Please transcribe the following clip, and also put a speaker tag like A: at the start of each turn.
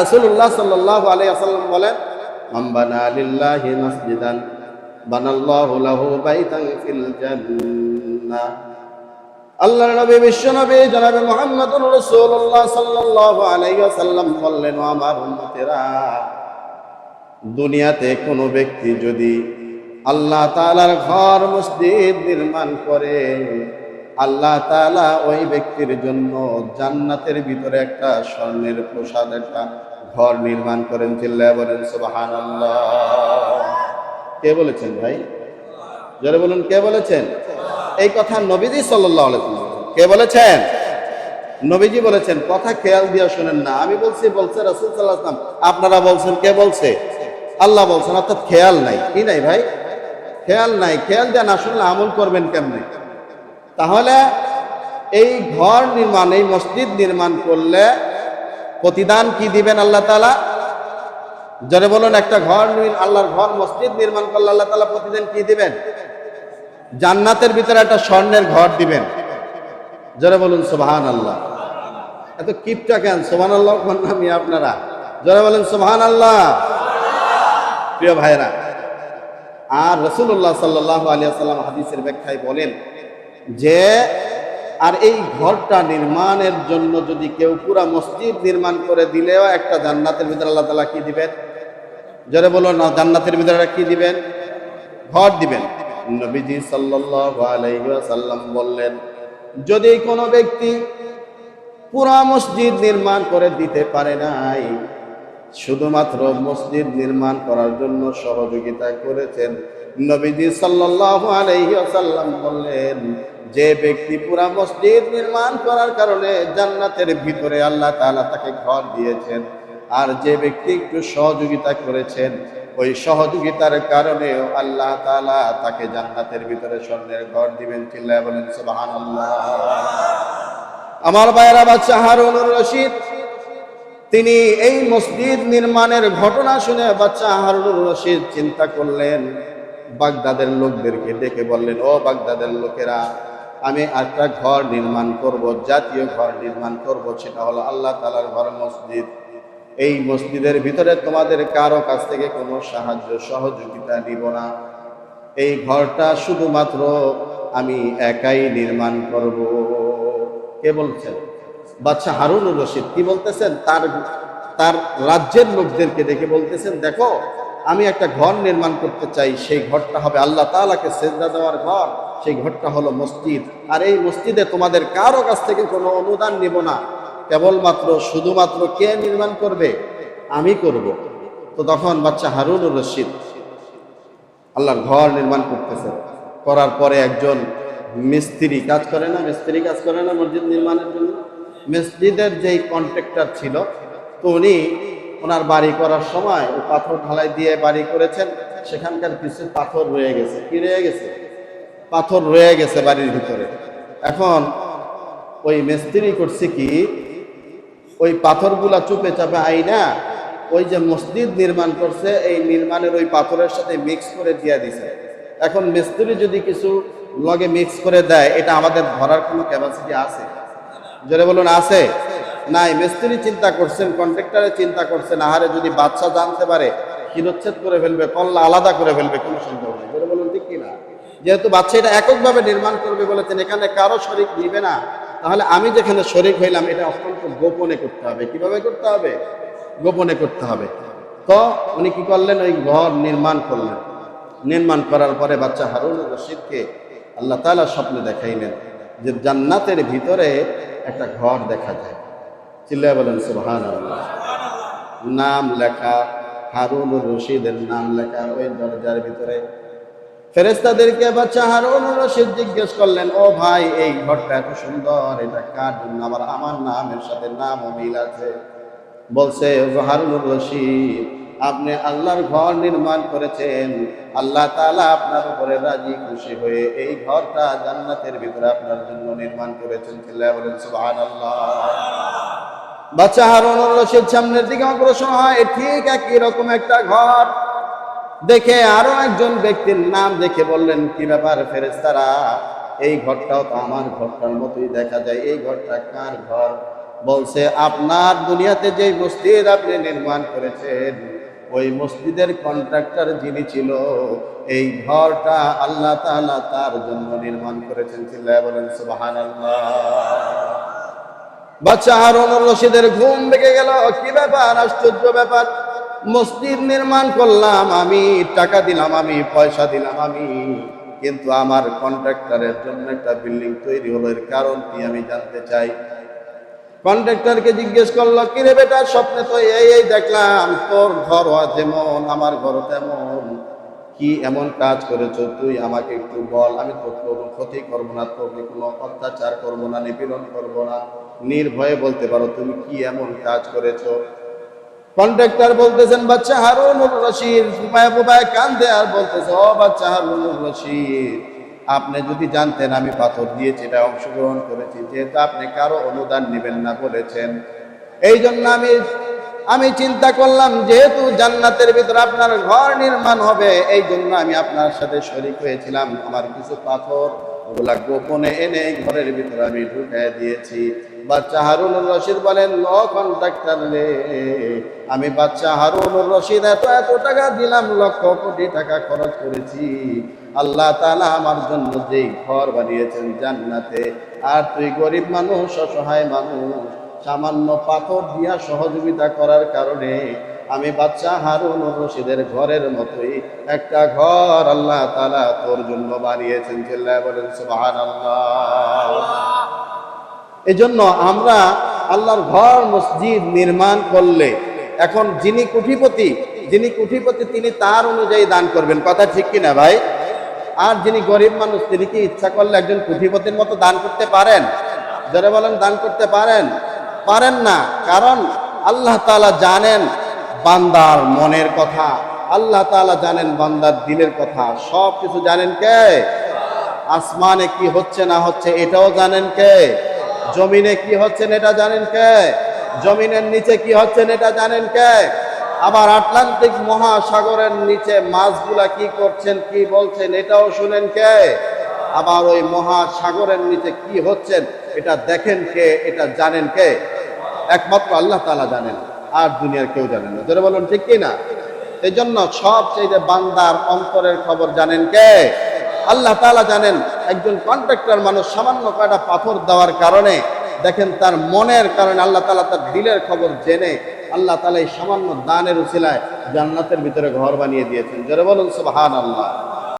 A: রাসূলুল্লাহ সাল্লাল্লাহু আলাইহি ওয়াসাল্লাম বলেন মান বানা লিল্লাহি মাসজিদান বানাল্লাহু লাহু বাইতান ফিল জান্নাহ। আল্লাহর নবী বিশ্ব নবী জনাবে মুহাম্মদুর রাসূলুল্লাহ সাল্লাল্লাহু আলাইহি ওয়াসাল্লাম বললেন ও আমার উম্মতেরা দুনিয়াতে কোনো ব্যক্তি যদি আল্লাহ তাআলার ঘর মসজিদ নির্মাণ করে আল্লাহ তাআলা ওই ব্যক্তির জন্য জান্নাতের ভিতরে একটা স্বর্ণের প্রসাদ, একটা ঘর নির্মাণ করেন। চিল্লায় বলেন, সুবহানাল্লাহ। কে বলেছেন ভাই? জোরে বলুন, কে বলেছেন? এই কথা নবীজি ওয়াসাল্লাম কে বলেছেন? নবীজি বলেছেন, কথা খেয়াল দিয়ে শোনেন না। আমি বলছি, বলছে রাসূল আলাইহি আপনারা বলছেন, কে বলছে? আল্লাহ বলছেন, অর্থাৎ খেয়াল নাই। কি নাই ভাই? খেয়াল নাই। খেয়াল দিয়ে না শুনলে আমল করবেন কেমনে? তাহলে এই ঘর নির্মাণ, এই মসজিদ নির্মাণ করলে প্রতিদান কি দিবেন আল্লাহ তাআলা? জরে বলুন, একটা ঘর আল্লাহর ঘর, মসজিদ নির্মাণ করলে আল্লাহ তালা প্রতিদিন কি দিবেন? জান্নাতের ভিতরে একটা স্বর্ণের ঘর দিবেন। জরে বলুন সুবহান আল্লাহ এত কিপটা কেন? সুবহান আল্লাহ নামি আপনারা? জরে বলেন সুবহান আল্লাহ প্রিয় ভাইরা আর রসুল্লাহ সাল্লাহ আলিয়া সাল্লাম হাদিসের ব্যাখ্যায় বলেন যে, আর এই ঘরটা নির্মাণের জন্য যদি কেউ পুরা মসজিদ নির্মাণ করে দিলেও একটা জান্নাতের ভিতরে আল্লাহ তালা কি দিবেন? জোরে বলো না, জান্নাতের ভিতরে কি দিবেন? ঘর দিবেন। নবীজি ওয়াসাল্লাম বললেন, যদি কোনো ব্যক্তি পুরা মসজিদ নির্মাণ করে দিতে পারে নাই, শুধুমাত্র মসজিদ নির্মাণ করার জন্য সহযোগিতা করেছেন। নবীজি সাল্লাল্লাহু আলাইহি ওয়াসাল্লাম বললেন যে ব্যক্তি পুরা মসজিদ নির্মাণ করার কারণে জান্নাতের ভিতরে আল্লাহ তাআলা তাকে ঘর দিয়েছেন। আর যে ব্যক্তি একটু সহযোগিতা করেছেন, ওই সহযোগিতার কারণেও আল্লাহ তাআলা তাকে জান্নাতের ভিতরে স্বর্ণের ঘর দিবেন। চিল্লায় বলেন, সুবহানাল্লাহ। আমার ভাইয়েরা বাচ্চা হারুনুর রশিদ, তিনি এই মসজিদ নির্মাণের ঘটনা শুনে বাচ্চা হারুনুর রশিদ চিন্তা করলেন, বাগদাদের লোকদেরকে ডেকে বললেন, ও বাগদাদের লোকেরা আমি একটা ঘর নির্মাণ করব, জাতীয় ঘর নির্মাণ করব, সেটা হলো আল্লাহ তালার ঘর মসজিদ। এই মসজিদের ভিতরে তোমাদের কারও কাছ থেকে কোনো সাহায্য, সহযোগিতা নিব না। এই ঘরটা শুধুমাত্র আমি একাই নির্মাণ করব। কে বলছেন? বাচ্চা হারুনুর রশিদ, কি বলতেছেন? তার তার রাজ্যের লোকদেরকে দেখে বলতেছেন, দেখো, আমি একটা ঘর নির্মাণ করতে চাই, সেই ঘরটা হবে আল্লাহ তালাকে সেজদা দেওয়ার ঘর। সেই ঘরটা হলো মসজিদ। আর এই মসজিদে তোমাদের কারও কাছ থেকে কোনো অনুদান নিব না। কেবলমাত্র শুধুমাত্র কে নির্মাণ করবে? আমি করব। তো তখন বাচ্চা হারুনুর রশিদ আল্লাহর ঘর নির্মাণ করতেছেন করার পরে একজন মিস্ত্রি কাজ করে না, মিস্ত্রি কাজ করে না মসজিদ নির্মাণের জন্য। মসজিদের যেই কন্ট্রাক্টর ছিল, তো উনি ওনার বাড়ি করার সময় ও পাথর ঢালাই দিয়ে বাড়ি করেছেন। সেখানকার কিছু পাথর রয়ে গেছে। কি রয়ে গেছে? পাথর রয়ে গেছে বাড়ির ভিতরে। এখন ওই মিস্ত্রি করছে কি, ওই পাথরগুলা চুপে চাপে আইনা, ওই যে মসজিদ নির্মাণ করছে, এই নির্মাণের ওই পাথরের সাথে মিক্স করে দিয়ে দিছে। এখন মিস্ত্রি যদি কিছু লগে মিক্স করে দেয়, এটা আমাদের ধরার কোনো ক্যাপাসিটি আছে? জোরে বলুন, আছে? নাই, মিস্ত্রি চিন্তা করছেন কন্ট্রাক্টরে চিন্তা করছেন, আহারে যদি বাচ্চা জানতে পারে কিরচ্ছেদ করে ফেলবে, কল্লা আলাদা করে ফেলবে, কোনো সন্দেহ নেই জোরে বলুন ঠিক কিনা যেহেতু বাচ্চা এটা এককভাবে নির্মাণ করবে বলেছেন, এখানে কারও শরিক নিবে না। তাহলে আমি যেখানে শরিক হইলাম, এটা অত্যন্ত গোপনে করতে হবে। কীভাবে করতে হবে? গোপনে করতে হবে। তো উনি কি করলেন? ওই ঘর নির্মাণ করলেন। নির্মাণ করার পরে বাচ্চা হারুন রশিদকে আল্লাহ তাআলা স্বপ্নে দেখাইলেন যে জান্নাতের ভিতরে একটা ঘর দেখা যায়। চিল্লায় বলেন সুহান নাম লেখা, হারুন রশিদের নাম লেখা ওই দরজার ভিতরে। ফেরেস্তাদেরকে বাচ্চা হারুন রশিদ জিজ্ঞেস করলেন, ও ভাই, এই ঘরটা এত সুন্দর, এটা কার জন্য? আমার আমার নামের সাথে নাম মিল আছে। বলছে, "ওগো হারুনুর রশিদ, আপনি আল্লাহর ঘর নির্মাণ করেছেন। আল্লাহ তাআলা আপনার উপরে রাজি, খুশি হয়ে এই ঘরটা জান্নাতের ভিতরে আপনার জন্য নির্মাণ করেছেন। বলেন বাচ্চা হারুনুর রশিদ সামনের দিকে অগ্রসর হয়, ঠিক একই রকম একটা ঘর। দেখে আরও একজন ব্যক্তির নাম দেখে বললেন, কি ব্যাপার ফেরেস্তারা এই ঘরটাও তো আমার ঘরটার মতোই দেখা যায়। এই ঘরটা কার ঘর? বলছে, আপনার দুনিয়াতে যে মসজিদ আপনি নির্মাণ করেছেন, ওই মসজিদের কন্ট্রাক্টর যিনি ছিল, এই ঘরটা আল্লাহ তাআলা তার জন্য নির্মাণ করেছেন। চিল্লায় বলেন সুবাহান বাচ্চা হারুন রশিদের ঘুম ভেঙে গেল। কি ব্যাপার? আশ্চর্য ব্যাপার। মসজিদ নির্মাণ করলাম আমি, টাকা দিলাম আমি, পয়সা দিলাম আমি। কিন্তু আমার কন্ট্রাক্টরের জন্য একটা বিল্ডিং তৈরি হলো, এর কারণ কি আমি জানতে চাই। কন্ট্রাক্টরকে জিজ্ঞেস করল, কিরে বেটা, স্বপ্নে তো এই এই দেখলাম, তোর ঘর যেমন, আমার ঘর তেমন। কি এমন কাজ করেছ তুই আমাকে একটু বল, আমি তো কোনো ক্ষতি করব না, তোকে কোনো অত্যাচার করব না, নিপীড়ন করব না। নির্ভয়ে বলতে পারো, তুমি কি এমন কাজ করেছ? কন্ট্রাক্টর বলতেছেন, বাচ্চা হারুনুর রশিদ। ফুপায় ফুপায় কান্দে আর বলতেছে, ও বাচ্চা হারুনুর রশিদ, আপনি যদি জানতেন আমি পাথর দিয়েছি এটা অংশগ্রহণ করেছি, যেহেতু আপনি কারও অনুদান নেবেন না বলেছেন। এই জন্য আমি আমি চিন্তা করলাম, যেহেতু জান্নাতের ভিতরে আপনার ঘর নির্মাণ হবে এই জন্য আমি আপনার সাথে শরিক হয়েছিলাম। আমার কিছু পাথর, ওগুলা গোপনে এনে ঘরের ভিতরে আমি ঢুকাই দিয়েছি। বাচ্চা হারুনুর রশিদ বলেন ল কন্ট্রাক্টর রে, আমি বাচ্চা হারুনুর রশিদ, এত এত টাকা দিলাম, লক্ষ কোটি টাকা খরচ করেছি। আল্লাহ তাআলা আমার জন্য যেই ঘর বানিয়েছেন জান্নাতে, আর তুই গরিব মানুষ, অসহায় মানুষ, সামান্য পাথর দিয়া সহযোগিতা করার কারণে আমি বাচ্চা হারুন রশিদের ঘরের মতোই একটা ঘর আল্লাহ তাআলা তোর জন্য বানিয়েছেন। চিল্লায় বলেন, সুবহানাল্লাহ। এজন্য আমরা আল্লাহর ঘর মসজিদ নির্মাণ করলে এখন যিনি কুঠিপতি যিনি কুঠিপতি তিনি তার অনুযায়ী দান করবেন। কথা ঠিক কিনা ভাই? আর যিনি গরিব মানুষ, তিনি কি ইচ্ছা করলে একজন কুঠিপতির মতো দান করতে পারেন? যারা বলেন, দান করতে পারেন? পারেন না, কারণ আল্লাহ তালা জানেন বান্দার মনের কথা। আল্লাহ তাআলা জানেন বান্দার দিলের কথা। সব কিছু জানেন কে? আসমানে কি হচ্ছে না হচ্ছে, এটাও জানেন কে? জমিনে কি হচ্ছেন এটা জানেন কে? জমিনের নিচে কি হচ্ছেন এটা জানেন কে? আবার আটলান্টিক মহাসাগরের নিচে মাছগুলা কি করছেন, কি বলছেন, এটাও শুনেন কে? আবার ওই মহাসাগরের নিচে কি হচ্ছেন, এটা দেখেন কে, এটা জানেন কে? একমাত্র আল্লাহ তালা জানেন, আর দুনিয়ার কেউ জানেন না। ধরে বলুন, ঠিক কি না এই জন্য সবচেয়ে বান্দার অন্তরের খবর জানেন কে? আল্লাহ তালা জানেন একজন কন্ট্রাক্টর মানুষ সামান্য কয়টা পাথর দেওয়ার কারণে, দেখেন তার মনের কারণে আল্লাহ তালা তার দিলের খবর জেনে আল্লাহ তালা এই সামান্য দানের উচিলায় জান্নাতের ভিতরে ঘর বানিয়ে দিয়েছেন। যারা বলুন, সুবহানাল্লাহ।